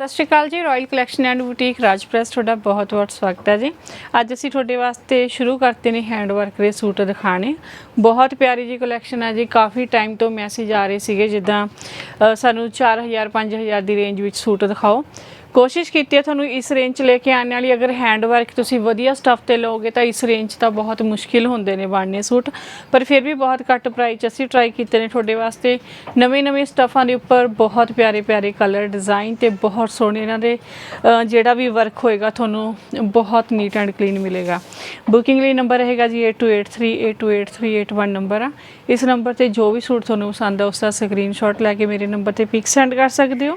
ਸਤਿ ਸ਼੍ਰੀ ਅਕਾਲ ਜੀ ਰਾਇਲ ਕਲੈਕਸ਼ਨ ਐਂਡ ਬੁਟੀਕ ਰਾਜਪ੍ਰੈਸ ਤੁਹਾਡਾ ਬਹੁਤ-ਬਹੁਤ ਸਵਾਗਤ ਹੈ ਜੀ। ਅੱਜ ਅਸੀਂ ਤੁਹਾਡੇ ਵਾਸਤੇ ਸ਼ੁਰੂ ਕਰਤੇ ਨੇ ਹੈਂਡ ਵਰਕ ਦੇ ਸੂਟ ਦਿਖਾਣੇ ਬਹੁਤ ਪਿਆਰੀ ਜੀ ਕਲੈਕਸ਼ਨ ਹੈ ਜੀ ਕਾਫੀ ਟਾਈਮ ਤੋਂ ਮੈਸੇਜ ਆ ਰਹੇ ਸੀਗੇ ਜਿੱਦਾਂ ਅ, ਸਾਨੂੰ 4000 5000 ਦੀ ਰੇਂਜ ਵਿੱਚ ਸੂਟ ਦਿਖਾਓ। ਕੋਸ਼ਿਸ਼ ਕੀਤੀ ਹੈ ਤੁਹਾਨੂੰ ਇਸ ਰੇਂਜ 'ਚ ਲੈ ਕੇ ਆਉਣ ਵਾਲੀ। ਅਗਰ ਹੈਂਡ ਵਰਕ ਤੁਸੀਂ ਵਧੀਆ ਸਟੱਫ ਤੇ ਲਓਗੇ ਤਾਂ ਇਸ ਰੇਂਜ 'ਚ ਤਾਂ ਬਹੁਤ ਮੁਸ਼ਕਿਲ ਹੁੰਦੇ ਨੇ ਬਣਨੇ ਸੂਟ। ਪਰ ਫਿਰ ਵੀ ਬਹੁਤ ਘੱਟ ਪ੍ਰਾਈਸ 'ਚ ਅਸੀਂ ਟਰਾਈ ਕੀਤੇ ਨੇ ਤੁਹਾਡੇ ਵਾਸਤੇ। ਨਵੇਂ ਨਵੇਂ ਸਟੱਫਾਂ ਦੇ ਉੱਪਰ ਬਹੁਤ ਪਿਆਰੇ ਪਿਆਰੇ ਕਲਰ ਡਿਜ਼ਾਈਨ ਤੇ ਬਹੁਤ ਸੋਹਣੇ ਇਹਨਾਂ ਦੇ ਜਿਹੜਾ ਵੀ ਵਰਕ ਹੋਏਗਾ ਤੁਹਾਨੂੰ ਬਹੁਤ ਨੀਟ ਐਂਡ ਕਲੀਨ ਮਿਲੇਗਾ। ਬੁਕਿੰਗ ਲਈ ਨੰਬਰ ਹੈਗਾ ਜੀ 8283828381 ਨੰਬਰ ਆ। ਇਸ ਨੰਬਰ ਤੇ ਜੋ ਵੀ ਸੂਟ ਤੁਹਾਨੂੰ ਪਸੰਦ ਆ ਉਸ ਦਾ ਸਕਰੀਨਸ਼ਾਟ ਲੈ ਕੇ ਮੇਰੇ ਨੰਬਰ ਤੇ ਪਿਕ ਸੈਂਡ ਕਰ ਸਕਦੇ ਹੋ।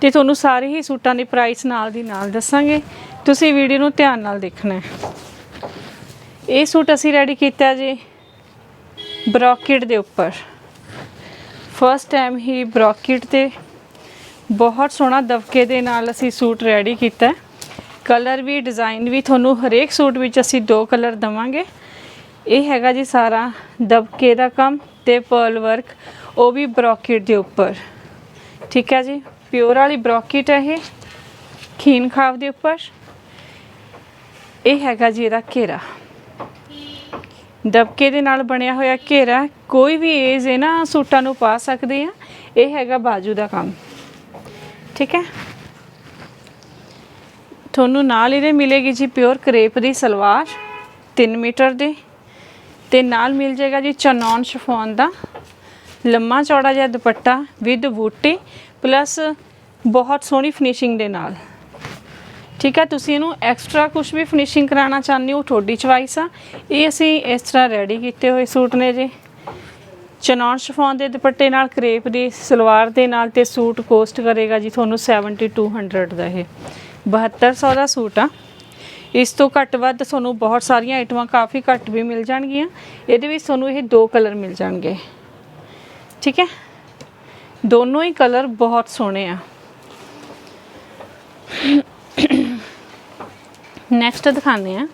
ਤੇ ਤੁਹਾਨੂੰ ਸਾਰੇ ਹੀ ਸੂਟਾਂ ਦੇ ਪ੍ਰਾਈਸ ਨਾਲ ਦੀ ਨਾਲ ਦੱਸਾਂਗੇ। ਤੁਸੀਂ ਵੀਡੀਓ ਨੂੰ ਧਿਆਨ ਨਾਲ ਦੇਖਣਾ ਹੈ। ਇਹ ਸੂਟ ਅਸੀਂ ਰੈਡੀ ਕੀਤਾ ਜੀ ਬ੍ਰੋਕੇਟ ਦੇ ਉੱਪਰ। ਫਸਟ ਟਾਈਮ ਹੀ ਬ੍ਰੋਕੇਟ ਤੇ ਬਹੁਤ ਸੋਹਣਾ ਦਬਕੇ ਦੇ ਨਾਲ ਅਸੀਂ ਸੂਟ ਰੈਡੀ ਕੀਤਾ ਕਲਰ ਵੀ ਡਿਜ਼ਾਈਨ ਵੀ ਤੁਹਾਨੂੰ ਹਰੇਕ ਸੂਟ ਵਿੱਚ ਅਸੀਂ ਦੋ ਕਲਰ ਦਵਾਂਗੇ। ਇਹ ਹੈਗਾ ਜੀ ਸਾਰਾ ਦਬਕੇ ਦਾ ਕੰਮ ਤੇ ਪਰਲ ਵਰਕ ਉਹ ਵੀ ਬ੍ਰੋਕੇਟ ਦੇ ਉੱਪਰ। ਠੀਕ ਹੈ ਜੀ? ਪਿਓਰ ਵਾਲੀ ਬ੍ਰੋਕੇਟ ਹੈ ਇਹ। ਖੀਨ ਖਾਵ ਦੇ ਉੱਪਰ। ਇਹ ਹੈਗਾ ਜੀ ਇਹਦਾ ਘੇਰਾ। ਦਬਕੇ ਦੇ ਨਾਲ ਬਣਿਆ ਹੋਇਆ ਘੇਰਾ। ਕੋਈ ਵੀ ਏਜ ਹੈ ਨਾ ਸੂਟਾਂ ਨੂੰ ਪਾ ਸਕਦੇ ਆ। ਇਹ ਹੈਗਾ ਬਾਜੂ ਦਾ ਕੰਮ। ਠੀਕ ਹੈ? ਤੁਹਾਨੂੰ ਨਾਲ ਇਹਦੇ ਮਿਲੇਗੀ ਜੀ ਪਿਓਰ ਕਰੇਪ ਦੀ ਸਲਵਾਰ। 3 ਮੀਟਰ ਦੀ। ਤੇ ਨਾਲ ਮਿਲ ਜਾਏਗਾ ਜੀ ਚਨੌਨ ਸ਼ਫੋਨ ਦਾ। ਲੰਮਾ ਚੌੜਾ ਜਿਹਾ ਦੁਪੱਟਾ ਵਿਦ ਬੂਟੀ। ਪਲੱਸ ਬਹੁਤ ਸੋਹਣੀ ਫਿਨਿਸ਼ਿੰਗ ਦੇ ਨਾਲ। ਠੀਕ ਹੈ, ਤੁਸੀਂ ਇਹਨੂੰ ਐਕਸਟਰਾ ਕੁਝ ਵੀ ਫਿਨਿਸ਼ਿੰਗ ਕਰਾਉਣਾ ਚਾਹੁੰਦੇ ਹੋ ਤੁਹਾਡੀ ਚੁਆਇਸ ਆ। ਇਹ ਅਸੀਂ ਇਸ ਤਰ੍ਹਾਂ ਰੈਡੀ ਕੀਤੇ ਹੋਏ ਸੂਟ ਨੇ ਜੀ। ਚਨੌਨ ਸ਼ਿਫੋਨ ਦੇ ਦੁਪੱਟੇ ਨਾਲ, ਕਰੇਪ ਦੀ ਸਲਵਾਰ ਦੇ ਨਾਲ ਤੇ ਸੂਟ ਕੋਸਟ ਕਰੇਗਾ ਜੀ ਤੁਹਾਨੂੰ 7200 ਦਾ ਇਹ। 7200 ਦਾ ਸੂਟ ਆ। ਇਸ ਤੋਂ ਘੱਟ ਵੱਧ ਤੁਹਾਨੂੰ ਬਹੁਤ ਸਾਰੀਆਂ ਆਈਟਮਾਂ ਕਾਫੀ ਘੱਟ ਵੀ ਮਿਲ ਜਾਣਗੀਆਂ। ਇਹਦੇ ਵਿੱਚ ਤੁਹਾਨੂੰ ਇਹ ਦੋ ਕਲਰ ਮਿਲ ਜਾਣਗੇ। ਠੀਕ ਹੈ? ਦੋਨੋਂ ਹੀ ਕਲਰ ਬਹੁਤ ਸੋਹਣੇ ਆ। ਨੈਕਸਟ ਦਿਖਾਉਂਦੇ ਆ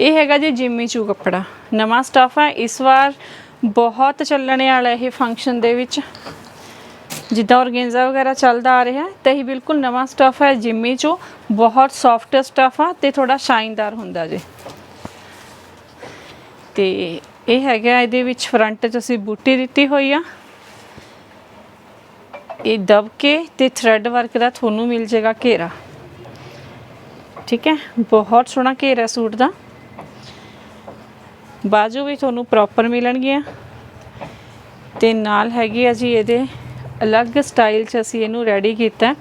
ਇਹ ਹੈਗਾ ਜੀ ਜਿਮੀ ਚੂ ਕੱਪੜਾ। ਨਵਾਂ ਸਟਾਫ ਹੈ ਇਸ ਵਾਰ ਬਹੁਤ ਚੱਲਣ ਵਾਲਾ ਇਹ ਫੰਕਸ਼ਨ ਦੇ ਵਿੱਚ। ਜਿੱਦਾਂ ਔਰਗੇਂਜ਼ਾ ਵਗੈਰਾ ਚੱਲਦਾ ਆ ਰਿਹਾ ਤੇ ਇਹ ਬਿਲਕੁਲ ਨਵਾਂ ਸਟਾਫ ਹੈ ਜਿਮੀ ਚੋ ਬਹੁਤ ਸੌਫਟ ਸਟਾਫ ਆ ਤੇ ਥੋੜਾ ਸ਼ਾਈਨਦਾਰ ਹੁੰਦਾ ਜੇ। ਤੇ ਇਹ ਹੈਗਾ ਇਹਦੇ ਵਿੱਚ ਫਰੰਟ 'ਚ ਅਸੀਂ ਬੂਟੀ ਦਿੱਤੀ ਹੋਈ ਆ। ਇਹ ਦਬਕੇ ਤੇ ਥ੍ਰੈਡ ਵਰਕ ਦਾ ਤੁਹਾਨੂੰ ਮਿਲ ਜਾਏਗਾ ਘੇਰਾ। ਠੀਕ ਹੈ? ਬਹੁਤ ਸੋਹਣਾ ਘੇਰਾ ਸੂਟ ਦਾ। ਬਾਜੂ ਵੀ ਤੁਹਾਨੂੰ ਪ੍ਰੋਪਰ ਮਿਲਣਗੀਆਂ ਤੇ ਨਾਲ ਹੈਗੀ ਆ ਜੀ ਇਹਦੇ ਅਲੱਗ ਸਟਾਈਲ 'ਚ ਅਸੀਂ ਇਹਨੂੰ ਰੈਡੀ ਕੀਤਾ।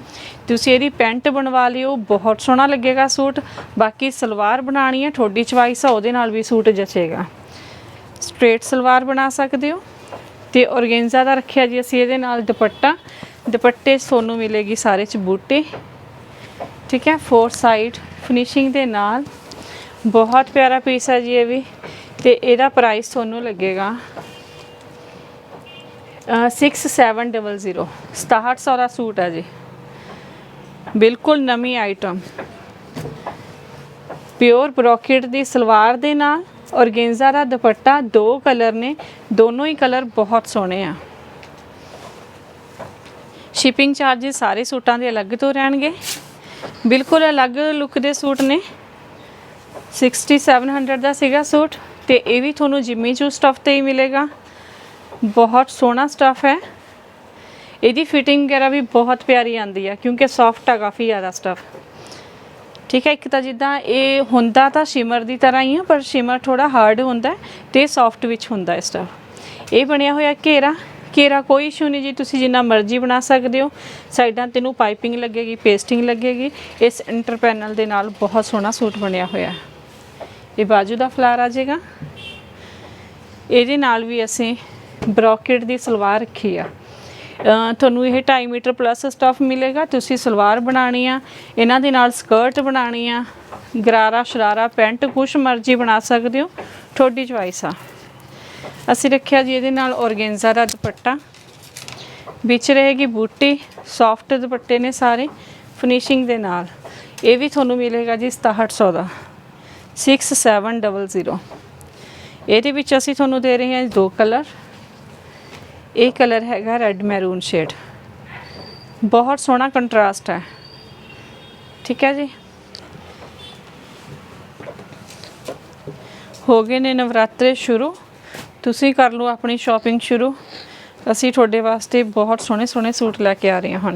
ਤੁਸੀਂ ਇਹਦੀ ਪੈਂਟ ਬਣਵਾ ਲਿਓ, ਬਹੁਤ ਸੋਹਣਾ ਲੱਗੇਗਾ ਸੂਟ। ਬਾਕੀ ਸਲਵਾਰ ਬਣਾਣੀ ਹੈ, ਤੁਹਾਡੀ ਚਵਾਈਸ ਆ, ਉਹਦੇ ਨਾਲ ਵੀ ਸੂਟ ਜਚੇਗਾ। ਸਟ੍ਰੇਟ ਸਲਵਾਰ ਬਣਾ ਸਕਦੇ ਹੋ। ਤੇ ਔਰਗੇਂਜ਼ਾ ਦਾ ਰੱਖਿਆ ਜੀ ਅਸੀਂ ਇਹਦੇ ਨਾਲ ਦੁਪੱਟਾ। ਦੁਪੱਟੇ ਤੁਹਾਨੂੰ ਮਿਲੇਗੀ ਸਾਰੇ 'ਚ ਬੂਟੇ। ਠੀਕ ਹੈ ਫੋਰ ਸਾਈਡ ਫਿਨਿਸ਼ਿੰਗ ਦੇ ਨਾਲ। ਬਹੁਤ ਪਿਆਰਾ ਪੀਸ ਹੈ ਜੀ ਇਹ ਵੀ। ਤੇ ਇਹਦਾ ਪ੍ਰਾਈਸ ਤੁਹਾਨੂੰ ਲੱਗੇਗਾ ਅ, 6700 6700 ਦਾ ਸੂਟ ਹੈ ਜੀ। ਬਿਲਕੁਲ ਨਵੀਂ ਆਈਟਮ ਪਿਓਰ ਬ੍ਰੋਕੇਟ ਦੀ ਸਲਵਾਰ ਦੇ ਨਾਲ ਔਰਗੇਂਜ਼ਾ ਦਾ ਦੁਪੱਟਾ ਦੋ ਕਲਰ ਨੇ। ਦੋਨੋਂ ਹੀ ਕਲਰ ਬਹੁਤ ਸੋਹਣੇ ਆ। ਸ਼ਿਪਿੰਗ ਚਾਰजेस ਸਾਰੇ ਸੂਟਾਂ ਦੇ ਅਲੱਗ ਤੋਂ ਰਹਿਣਗੇ। ਬਿਲਕੁਲ ਅਲੱਗ ਲੁੱਕ ਦੇ ਸੂਟ ਨੇ। 6700 ਦਾ ਸੀਗਾ ਸੂਟ ਤੇ ਇਹ ਵੀ ਤੁਹਾਨੂੰ ਜਿੰਮੀ ਚੂ ਸਟਫ ਤੇ ਹੀ ਮਿਲੇਗਾ। ਬਹੁਤ ਸੋਹਣਾ ਸਟਫ ਹੈ। ਇਹਦੀ ਫਿਟਿੰਗ ਵਗੈਰਾ ਵੀ ਬਹੁਤ ਪਿਆਰੀ ਆਂਦੀ ਹੈ ਕਿਉਂਕਿ ਸੌਫਟ ਆ ਕਾਫੀ ਜ਼ਿਆਦਾ ਸਟਫ ਠੀਕ ਹੈ, ਇੱਕ ਤਾਂ ਜਿੱਦਾਂ ਇਹ ਹੁੰਦਾ ਤਾਂ ਸ਼ਿਮਰ ਦੀ ਤਰ੍ਹਾਂ ਹੀ ਆ, ਪਰ ਸ਼ਿਮਰ ਥੋੜਾ ਹਾਰਡ ਹੁੰਦਾ ਹੈ ਤੇ ਸੌਫਟ ਵਿੱਚ ਹੁੰਦਾ ਹੈ ਸਟਫ ਇਹ ਬਣਿਆ ਹੋਇਆ ਘੇਰਾ। ਘੇਰਾ ਕੋਈ ਇਸ਼ੂ ਨਹੀਂ ਜੀ, ਤੁਸੀਂ ਜਿੰਨਾ ਮਰਜ਼ੀ ਬਣਾ ਸਕਦੇ ਹੋ। ਸਾਈਡਾਂ ਤੇ ਨੂੰ ਪਾਈਪਿੰਗ ਲੱਗੇਗੀ, ਪੇਸਟਿੰਗ ਲੱਗੇਗੀ। ਇਸ ਇੰਟਰ ਪੈਨਲ ਦੇ ਨਾਲ ਬਹੁਤ ਸੋਹਣਾ ਸੂਟ ਬਣਿਆ ਹੋਇਆ ਹੈ। ਇਹ ਬਾਜੂ ਦਾ ਫਲਾਰ ਆ ਜਾਏਗਾ। ਇਹਦੇ ਨਾਲ ਵੀ ਅਸੀਂ ਬ੍ਰੋਕੇਟ ਦੀ ਸਲਵਾਰ ਰੱਖੀ ਆ। ਤੁਹਾਨੂੰ ਇਹ 2.5 ਮੀਟਰ ਪਲੱਸ ਸਟਫ ਮਿਲੇਗਾ। ਤੁਸੀਂ ਸਲਵਾਰ ਬਣਾਣੀ ਆ। ਇਹਨਾਂ ਦੇ ਨਾਲ ਸਕਰਟ ਬਣਾਣੀ ਆ। ਗਰਾਰਾ ਸ਼ਰਾਰਾ, ਪੈਂਟ ਕੁਛ ਮਰਜ਼ੀ ਬਣਾ ਸਕਦੇ ਹੋ। ਤੁਹਾਡੀ ਚੁਆਇਸ ਆ। ਅਸੀਂ ਰੱਖਿਆ ਜੀ ਇਹਦੇ ਨਾਲ ਔਰਗੇਂਜ਼ਾ ਦਾ ਦੁਪੱਟਾ। ਵਿੱਚ ਰਹੇਗੀ ਬੂਟੀ ਸੌਫਟ ਦੁਪੱਟੇ ਨੇ ਸਾਰੇ ਫਿਨਿਸ਼ਿੰਗ ਦੇ ਨਾਲ। ਇਹ ਵੀ ਤੁਹਾਨੂੰ ਮਿਲੇਗਾ ਜੀ 6700 ਦਾ। 6700 ਇਹਦੇ ਵਿੱਚ ਅਸੀਂ ਤੁਹਾਨੂੰ ਦੇ ਰਹੇ ਹਾਂ ਦੋ ਕਲਰ। ਇਹ ਕਲਰ ਹੈਗਾ ਰੈੱਡ ਮੈਰੂਨ ਸ਼ੇਡ ਬਹੁਤ ਸੋਹਣਾ ਕੰਟਰਾਸਟ ਹੈ। ਠੀਕ ਹੈ ਜੀ? ਹੋ ਗਏ ਨੇ ਨਵਰਾਤਰੇ ਸ਼ੁਰੂ। ਤੁਸੀਂ ਕਰ ਲਓ ਆਪਣੀ ਸ਼ਾਪਿੰਗ ਸ਼ੁਰੂ। ਅਸੀਂ ਤੁਹਾਡੇ ਵਾਸਤੇ ਬਹੁਤ ਸੋਹਣੇ ਸੋਹਣੇ ਸੂਟ ਲੈ ਕੇ ਆ ਰਹੇ ਹਾਂ।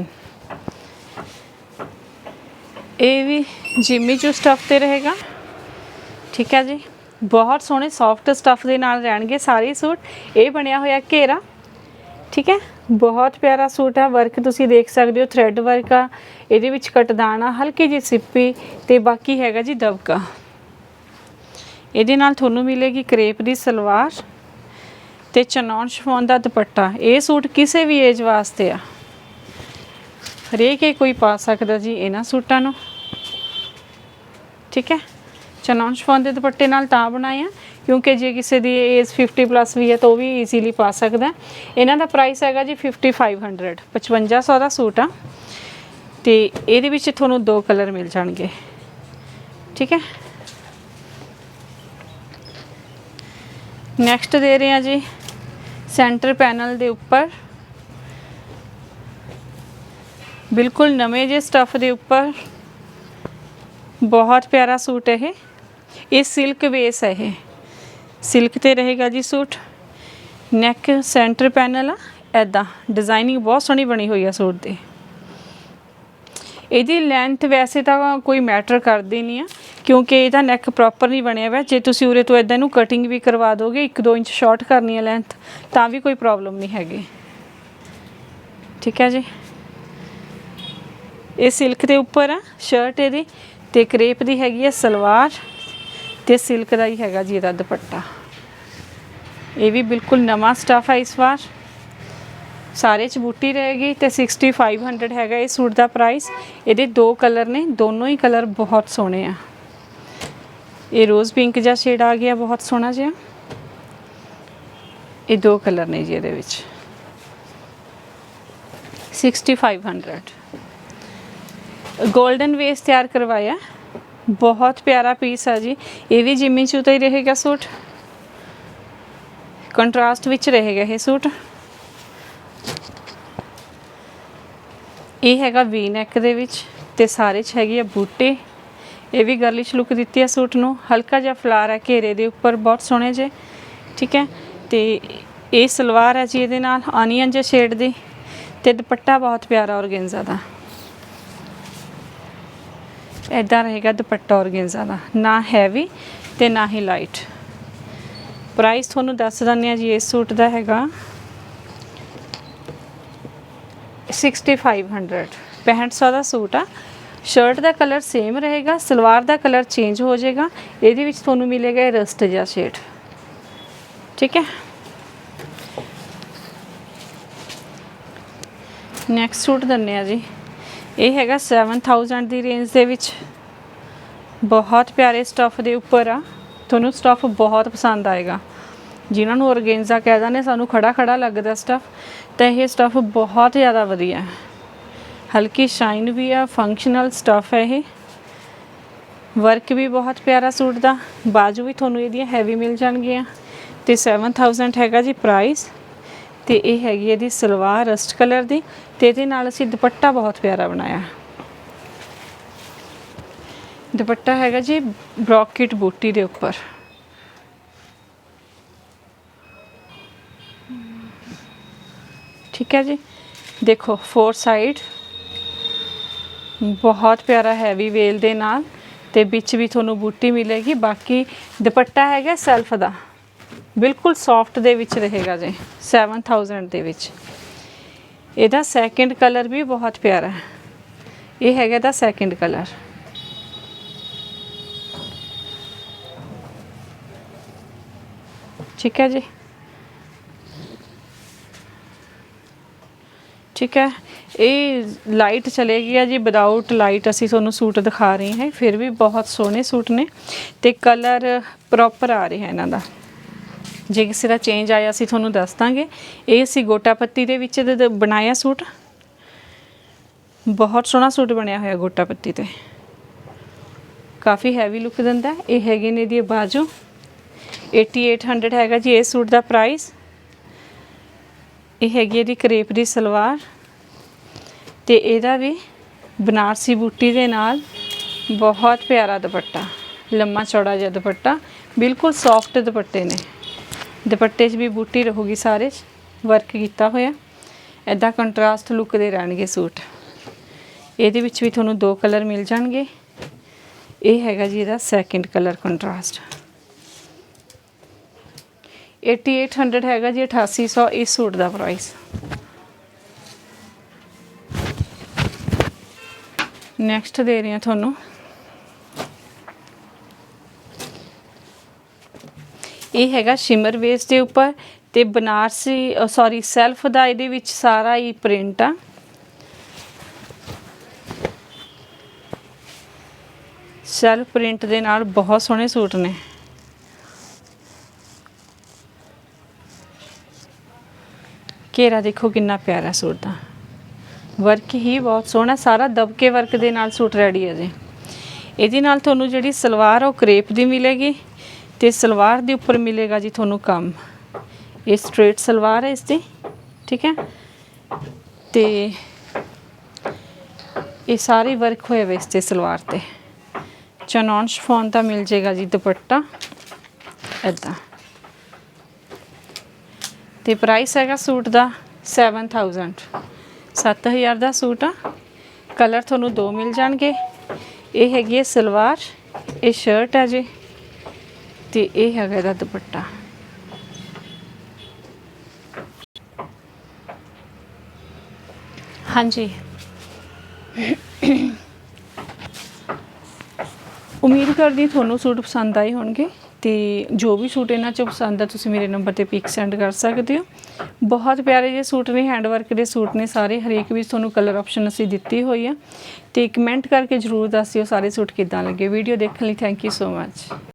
ਇਹ ਵੀ ਜਿਮੀ ਚੂ ਸਟਫ ਤੇ ਰਹੇਗਾ। ਠੀਕ ਹੈ ਜੀ? ਬਹੁਤ ਸੋਹਣੇ ਸੌਫਟ ਸਟਫ ਦੇ ਨਾਲ ਰਹਿਣਗੇ ਸਾਰੇ ਸੂਟ। ਇਹ ਬਣਿਆ ਹੋਇਆ ਘੇਰਾ। ਠੀਕ ਹੈ? ਬਹੁਤ ਪਿਆਰਾ ਸੂਟ ਆ। ਵਰਕ ਤੁਸੀਂ ਦੇਖ ਸਕਦੇ ਹੋ ਥ੍ਰੈਡ ਵਰਕ ਆ। ਇਹਦੇ ਵਿੱਚ ਕਟਦਾਨਾ ਹਲਕੀ ਜਿਹੀ ਸਿੱਪੀ ਤੇ ਬਾਕੀ ਹੈਗਾ ਜੀ ਦਬਕਾ। ਇਹਦੇ ਨਾਲ ਤੁਹਾਨੂੰ ਮਿਲੇਗੀ ਕਰੇਪ ਦੀ ਸਲਵਾਰ। ਤੇ ਚਨੌਨ ਸ਼ਫੋਨ ਦਾ ਦੁਪੱਟਾ, ਇਹ ਸੂਟ ਕਿਸੇ ਵੀ ਏਜ ਵਾਸਤੇ ਆ। ਹਰੇਕ ਹੀ ਕੋਈ ਪਾ ਸਕਦਾ ਜੀ ਇਹਨਾਂ ਸੂਟਾਂ ਨੂੰ। ਠੀਕ ਹੈ? ਚਨੌਨ ਸ਼ਫੋਨ ਦੇ ਦੁਪੱਟੇ ਨਾਲ ਤਾਂ ਬਣਾਇਆ ਕਿਉਂਕਿ ਜੇ ਕਿਸੇ ਦੀ ਏਜ 50 ਪਲੱਸ ਵੀ ਹੈ ਤਾਂ ਉਹ ਵੀ ਈਜ਼ੀਲੀ ਪਾ ਸਕਦਾ ਇਹਨਾਂ ਦਾ ਪ੍ਰਾਈਸ ਹੈਗਾ ਜੀ 5500 5500 ਦਾ ਸੂਟ ਆ। ਤੇ ਇਹਦੇ ਵਿੱਚ ਤੁਹਾਨੂੰ ਦੋ ਕਲਰ ਮਿਲ ਜਾਣਗੇ। ਠੀਕ ਹੈ? ਨੈਕਸਟ ਦੇ ਰਹੇ ਹਾਂ ਜੀ। ਸੈਂਟਰ ਪੈਨਲ ਦੇ ਉੱਪਰ ਬਿਲਕੁਲ ਨਵੇਂ ਜੇ ਸਟਫ ਦੇ ਉੱਪਰ ਬਹੁਤ ਪਿਆਰਾ ਸੂਟ ਹੈ ਇਹ ਇਹ ਸਿਲਕ ਬੇਸ ਹੈ ਇਹ ਸਿਲਕ ਤੇ ਰਹੇਗਾ ਜੀ ਸੂਟ ਨੈਕ ਸੈਂਟਰ ਪੈਨਲ ਆ ਐਦਾਂ ਡਿਜ਼ਾਈਨਿੰਗ ਬਹੁਤ ਸੋਹਣੀ ਬਣੀ ਹੋਈ ਆ ਸੂਟ ਦੀ ਇਹਦੀ ਲੈਂਥ ਵੈਸੇ ਤਾਂ ਕੋਈ ਮੈਟਰ ਕਰਦੀ ਨਹੀਂ ਆ ਕਿਉਂਕਿ ਇਹਦਾ ਨੈਕ ਪ੍ਰੋਪਰ ਨਹੀਂ ਬਣਿਆ ਹੋਇਆ। ਜੇ ਤੁਸੀਂ ਉਰੇ ਤੋਂ ਇਦਾਂ ਇਹਨੂੰ ਕਟਿੰਗ ਵੀ ਕਰਵਾ ਦੋਗੇ 1-2 ਇੰਚ ਸ਼ਾਰਟ ਕਰਨੀ ਹੈ ਲੈਂਥ ਤਾਂ ਵੀ ਕੋਈ ਪ੍ਰੋਬਲਮ ਨਹੀਂ ਹੈਗੀ। ਠੀਕ ਹੈ ਜੀ? ਇਹ ਸਿਲਕ ਦੇ ਉੱਪਰ ਆ ਸ਼ਰਟ ਇਹਦੀ, ਤੇ ਕਰੇਪ ਦੀ ਹੈਗੀ ਹੈ ਸਲਵਾਰ, ਤੇ ਸਿਲਕ ਦਾ ਹੀ ਹੈਗਾ ਜੀ ਇਹਦਾ ਦੁਪੱਟਾ। ਇਹ ਵੀ ਬਿਲਕੁਲ ਨਵਾਂ ਸਟਫ ਹੈ ਇਸ ਵਾਰ। ਸਾਰੇ ਚ ਬੂਟੀ ਰਹੇਗੀ ਤੇ 6500 ਹੈਗਾ ਇਹ ਸੂਟ ਦਾ ਪ੍ਰਾਈਸ ਇਹਦੇ ਦੋ ਕਲਰ ਨੇ, ਦੋਨੋਂ ਹੀ ਕਲਰ ਬਹੁਤ ਸੋਹਣੇ ਆ। ਇਹ ਰੋਜ਼ ਪਿੰਕ ਜਿਹਾ ਸ਼ੇਡ ਆ ਗਿਆ, ਬਹੁਤ ਸੋਹਣਾ ਜਿਹਾ। ਇਹ ਦੋ ਕਲਰ ਨੇ ਜੀ ਇਹਦੇ ਵਿੱਚ। 6500 골ਡਨ ਵੇਸ ਤਿਆਰ ਕਰਵਾਇਆ। ਬਹੁਤ ਪਿਆਰਾ ਪੀਸ ਆ ਜੀ। ਇਹ ਵੀ ਜਿਮੀ ਚੂ ਤਾਂ ਹੀ ਰਹੇਗਾ ਸੂਟ। ਕੰਟਰਾਸਟ ਵਿੱਚ ਰਹੇਗਾ ਇਹ ਸੂਟ। ਇਹ ਹੈਗਾ ਵੀ ਨੈਕ ਦੇ ਵਿੱਚ ਤੇ ਸਾਰੇ ਚ ਹੈਗੇ ਆ ਬੂਟੇ। ਇਹ ਵੀ ਗਰਲਿਸ਼ ਲੁੱਕ ਦਿੱਤੀ ਹੈ ਸੂਟ ਨੂੰ। ਹਲਕਾ ਜਿਹਾ ਫਲਾਰ ਹੈ ਘੇਰੇ ਦੇ ਉੱਪਰ, ਬਹੁਤ ਸੋਹਣੇ ਜੇ। ਠੀਕ ਹੈ? ਤੇ ਇਹ ਸਲਵਾਰ ਹੈ ਜੀ ਇਹਦੇ ਨਾਲ, ਆਨੀਅਨ ਜਿਹਾ ਸ਼ੇਡ ਦੀ। ਤੇ ਦੁਪੱਟਾ ਬਹੁਤ ਪਿਆਰਾ ਔਰਗੇਂਜ਼ਾ ਦਾ। ਇਦਾਂ ਰਹੇਗਾ ਦੁਪੱਟਾ ਔਰਗੇਂਜ਼ਾ ਦਾ। ਨਾ ਹੈਵੀ ਤੇ ਨਾ ਹੀ ਲਾਈਟ ਪ੍ਰਾਈਸ ਤੁਹਾਨੂੰ ਦੱਸ ਦਿੰਦੇ ਆ ਜੀ ਇਸ ਸੂਟ ਦਾ ਹੈਗਾ 6500 6500 ਦਾ ਸੂਟ ਆ। ਸ਼ਰਟ ਦਾ ਕਲਰ ਸੇਮ ਰਹੇਗਾ, ਸਲਵਾਰ ਦਾ ਕਲਰ ਚੇਂਜ ਹੋ ਜਾਏਗਾ, ਇਹਦੇ ਵਿੱਚ ਤੁਹਾਨੂੰ ਮਿਲੇਗਾ ਇਹ ਰਸਟ ਜਿਹਾ ਸ਼ੇਡ ਠੀਕ ਹੈ? ਨੈਕਸਟ ਸੂਟ ਦੰਨੇ ਆ ਜੀ। ਇਹ ਹੈਗਾ 7000 ਦੀ ਰੇਂਜ ਦੇ ਵਿੱਚ। ਬਹੁਤ ਪਿਆਰੇ ਸਟਫ ਦੇ ਉੱਪਰ ਆ। ਤੁਹਾਨੂੰ ਸਟਫ ਬਹੁਤ ਪਸੰਦ ਆਏਗਾ। ਜਿਨ੍ਹਾਂ ਨੂੰ ਔਰਗੇਂਜ਼ਾ ਕਹਿ ਦਿੰਦੇ ਸਾਨੂੰ ਖੜਾ ਖੜਾ ਲੱਗਦਾ ਸਟਫ ਤਾਂ ਇਹ ਸਟਫ ਬਹੁਤ ਜ਼ਿਆਦਾ ਵਧੀਆ ਹੈ। ਹਲਕੀ ਸ਼ਾਈਨ ਵੀ ਆ ਫੰਕਸ਼ਨਲ ਸਟਫ ਹੈ ਇਹ। ਵਰਕ ਵੀ ਬਹੁਤ ਪਿਆਰਾ ਸੂਟ ਦਾ। ਬਾਜੂ ਵੀ ਤੁਹਾਨੂੰ ਇਹਦੀਆਂ ਹੈਵੀ ਮਿਲ ਜਾਣਗੀਆਂ। ਤੇ 7000 ਹੈਗਾ ਜੀ ਪ੍ਰਾਈਸ ਤੇ ਇਹ ਹੈਗੀ ਇਹਦੀ ਸਲਵਾਰ ਰਸਟ ਕਲਰ ਦੀ। ਤੇ ਇਹਦੇ ਨਾਲ ਅਸੀਂ ਦੁਪੱਟਾ ਬਹੁਤ ਪਿਆਰਾ ਬਣਾਇਆ। ਦੁਪੱਟਾ ਹੈਗਾ ਜੀ ਬ੍ਰੋਕਟ ਬੂਟੀ ਦੇ ਉੱਪਰ। ਠੀਕ ਹੈ ਜੀ। ਦੇਖੋ ਫੋਰ ਸਾਈਡ ਬਹੁਤ ਪਿਆਰਾ ਹੈਵੀ ਵੇਲ ਦੇ ਨਾਲ ਤੇ ਵਿੱਚ ਵੀ ਤੁਹਾਨੂੰ ਬੂਟੀ ਮਿਲੇਗੀ, ਬਾਕੀ ਦੁਪੱਟਾ ਹੈਗਾ ਸੈਲਫ ਦਾ। ਬਿਲਕੁਲ ਸੌਫਟ ਦੇ ਵਿੱਚ ਰਹੇਗਾ ਜੀ 7000 ਦੇ ਵਿੱਚ। ਇਹਦਾ ਸੈਕਿੰਡ ਕਲਰ ਵੀ ਬਹੁਤ ਪਿਆਰਾ ਹੈ। ਇਹ ਹੈਗਾ ਦਾ ਸੈਕਿੰਡ ਕਲਰ ਠੀਕ ਹੈ ਜੀ? ਠੀਕ ਹੈ? ਇਹ ਲਾਈਟ ਚਲੇਗੀ ਆ ਜੀ ਵਿਦਆਊਟ ਲਾਈਟ ਅਸੀਂ ਤੁਹਾਨੂੰ ਸੂਟ ਦਿਖਾ ਰਹੇ ਹਾਂ, ਫਿਰ ਵੀ ਬਹੁਤ ਸੋਹਣੇ ਸੂਟ ਨੇ ਤੇ ਕਲਰ ਪ੍ਰੋਪਰ ਆ ਰਿਹਾ ਇਹਨਾਂ ਦਾ। ਜੇ ਕਿਸੇ ਦਾ ਚੇਂਜ ਆਇਆ ਅਸੀਂ ਤੁਹਾਨੂੰ ਦੱਸ ਦਾਂਗੇ। ਇਹ ਸੀ ਗੋਟਾ ਪੱਤੀ ਦੇ ਵਿੱਚ ਬਣਾਇਆ ਸੂਟ। ਬਹੁਤ ਸੋਹਣਾ ਸੂਟ ਬਣਿਆ ਹੋਇਆ ਗੋਟਾ ਪੱਤੀ ਤੇ। ਕਾਫੀ ਹੈਵੀ ਲੁੱਕ ਦਿੰਦਾ। ਇਹ ਹੈਗੇ ਨੇ ਇਹਦੀ ਬਾਜੂ। 8800 ਹੈਗਾ ਜੀ ਇਹ ਸੂਟ ਦਾ ਪ੍ਰਾਈਸ ਇਹ ਹੈਗੀ ਇਹਦੀ ਕਰੇਪ ਦੀ ਸਲਵਾਰ ਤੇ ਇਹਦਾ ਵੀ ਬਨਾਰਸੀ ਬੂਟੀ ਦੇ ਨਾਲ ਬਹੁਤ ਪਿਆਰਾ ਦੁਪੱਟਾ, ਲੰਮਾ ਚੌੜਾ ਜਿਹਾ ਦੁਪੱਟਾ, ਬਿਲਕੁਲ ਸੌਫਟ ਦੁਪੱਟੇ ਨੇ। ਦੁਪੱਟੇ 'ਚ ਵੀ ਬੂਟੀ ਰਹੂਗੀ ਸਾਰੇ 'ਚ ਵਰਕ ਕੀਤਾ ਹੋਇਆ। ਐਦਾਂ ਕੰਟਰਾਸਟ ਲੁੱਕ ਦੇ ਰਹਿਣਗੇ ਸੂਟ। ਇਹਦੇ ਵਿੱਚ ਵੀ ਤੁਹਾਨੂੰ ਦੋ ਕਲਰ ਮਿਲ ਜਾਣਗੇ। ਇਹ ਹੈਗਾ ਜੀ ਇਹਦਾ ਸੈਕਿੰਡ ਕਲਰ ਕੰਟਰਾਸਟ 8800 ਹੈਗਾ ਜੀ 8800 ਇਸ ਸੂਟ ਦਾ ਪ੍ਰਾਈਸ ਨੈਕਸਟ ਦੇ ਰਹੀ ਹਾਂ ਤੁਹਾਨੂੰ। ਇਹ ਹੈਗਾ ਸ਼ਿਮਰ ਵੇਸ ਦੇ ਉੱਪਰ ਤੇ ਬਨਾਰਸੀ ਸੌਰੀ ਸੈਲਫ ਦਾ ਇਹਦੇ ਵਿੱਚ ਸਾਰਾ ਹੀ ਪ੍ਰਿੰਟ ਆ। ਸੈਲਫ ਪ੍ਰਿੰਟ ਦੇ ਨਾਲ ਬਹੁਤ ਸੋਹਣੇ ਸੂਟ ਨੇ। ਘੇਰਾ ਦੇਖੋ ਕਿੰਨਾ ਪਿਆਰਾ ਸੂਟ ਦਾ। ਵਰਕ ਹੀ ਬਹੁਤ ਸੋਹਣਾ, ਸਾਰਾ ਦਬਕੇ ਵਰਕ ਦੇ ਨਾਲ ਸੂਟ ਰੈਡੀ ਹੈ ਜੀ। ਇਹਦੇ ਨਾਲ ਤੁਹਾਨੂੰ ਜਿਹੜੀ ਸਲਵਾਰ ਉਹ ਕਰੇਪ ਦੀ ਮਿਲੇਗੀ ਤੇ ਸਲਵਾਰ ਦੇ ਉੱਪਰ ਮਿਲੇਗਾ ਜੀ ਤੁਹਾਨੂੰ ਕੰਮ। ਇਹ ਸਟ੍ਰੇਟ ਸਲਵਾਰ ਹੈ ਇਸ ਦੀ ਠੀਕ ਹੈ? ਤੇ ਇਹ ਸਾਰੇ ਵਰਕ ਹੋਇਆ ਵੇ ਇਸ ਤੇ ਸਲਵਾਰ ਤੇ। ਚਨੌਨ ਸ਼ਫੋਨ ਦਾ ਮਿਲ ਜੇਗਾ ਜੀ ਦੁਪੱਟਾ। ਇਦਾਂ ਤੇ ਪ੍ਰਾਈਸ ਹੈਗਾ ਸੂਟ ਦਾ 7000 7000 ਦਾ ਸੂਟ ਆ। ਕਲਰ ਤੁਹਾਨੂੰ ਦੋ ਮਿਲ ਜਾਣਗੇ। ਇਹ ਹੈਗੀ ਹੈ ਸਲਵਾਰ, ਇਹ ਸ਼ਰਟ ਹੈ ਜੀ। ਤੇ ਇਹ ਹੈਗਾ ਇਹਦਾ ਦੁਪੱਟਾ। ਹਾਂਜੀ। ਉਮੀਦ ਕਰਦੀ ਤੁਹਾਨੂੰ ਸੂਟ ਪਸੰਦ ਆਏ ਹੋਣਗੇ। ਤੇ ਜੋ ਵੀ ਸੂਟ ਇਹਨਾਂ ਚੋਂ ਪਸੰਦ ਆ, ਤੁਸੀਂ ਮੇਰੇ ਨੰਬਰ ਤੇ ਪਿਕ ਸੈਂਡ ਕਰ ਸਕਦੇ ਹੋ। ਬਹੁਤ ਪਿਆਰੇ ਜਿਹੇ ਸੂਟ ਨੇ ਹੈਂਡਵਰਕ ਦੇ ਸੂਟ ਨੇ ਸਾਰੇ, ਹਰੇਕ ਵਿੱਚ ਤੁਹਾਨੂੰ ਕਲਰ ਆਪਸ਼ਨ ਅਸੀਂ ਦਿੱਤੀ ਹੋਈ ਆ। ਤੇ ਕਮੈਂਟ ਕਰਕੇ ਜਰੂਰ ਦੱਸਿਓ ਸਾਰੇ ਸੂਟ ਕਿੱਦਾਂ ਲੱਗੇ। ਵੀਡੀਓ ਦੇਖਣ ਲਈ ਥੈਂਕ ਯੂ ਸੋ ਮੱਚ